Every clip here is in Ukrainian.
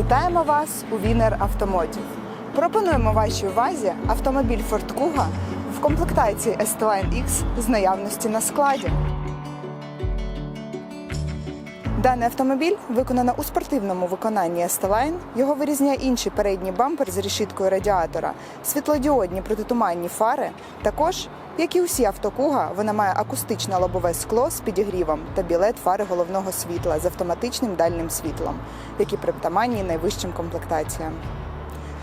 Вітаємо вас у Вінер Автомотів. Пропонуємо вашій увазі автомобіль Ford Kuga в комплектації S-Line X з наявності на складі. Даний автомобіль виконано у спортивному виконанні S-Line. Його вирізняє інший передній бампер з решіткою радіатора, світлодіодні протитуманні фари. Також, як і усі автокуга, вона має акустичне лобове скло з підігрівом та білет фари головного світла з автоматичним дальним світлом, які притаманні найвищим комплектаціям.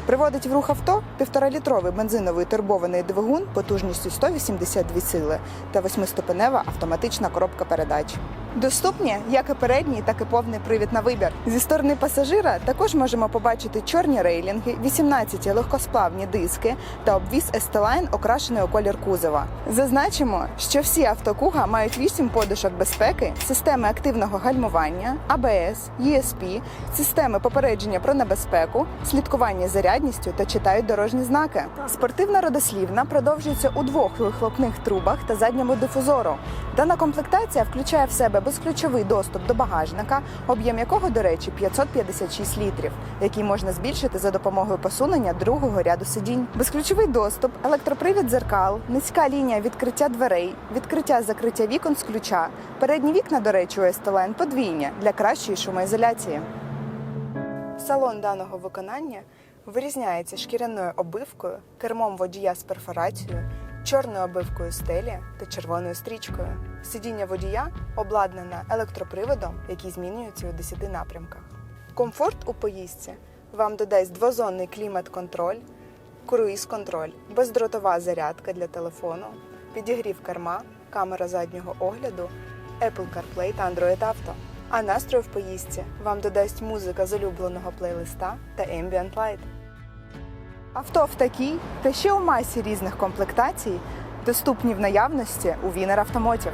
Приводить в рух авто півторалітровий бензиновий турбований двигун потужністю 182 сили та восьмиступенева автоматична коробка передач. Доступні як і передній, так і повний привід на вибір. Зі сторони пасажира також можемо побачити чорні рейлінги, 18 легкосплавні диски та обвіз Естелайн, окрашений у колір кузова. Зазначимо, що всі авто Kuga мають 8 подушок безпеки, системи активного гальмування, АБС, ESP, системи попередження про небезпеку, слідкування за рядністю та читають дорожні знаки. Спортивна родослівна продовжується у двох вихлопних трубах та задньому дифузору. Дана комплектація включає в себе безключовий доступ до багажника, об'єм якого, до речі, 556 літрів, який можна збільшити за допомогою посунення другого ряду сидінь. Безключовий доступ, електропривід дзеркал, низька лінія відкриття дверей, відкриття закриття вікон з ключа. Передні вікна, до речі, у Естелайн подвійні для кращої шумоізоляції. Салон даного виконання вирізняється шкіряною обивкою, кермом водія з перфорацією, чорною обивкою стелі та червоною стрічкою. Сидіння водія обладнане електроприводом, який змінюється у 10 напрямках. Комфорт у поїздці вам додасть двозонний клімат-контроль, круїз-контроль, бездротова зарядка для телефону, підігрів керма, камера заднього огляду, Apple CarPlay та Android Auto. А настрою в поїздці вам додасть музика з улюбленого плейлиста та Ambient Light. Авто в такій та ще у масі різних комплектацій доступні в наявності у Вінер Автомотів.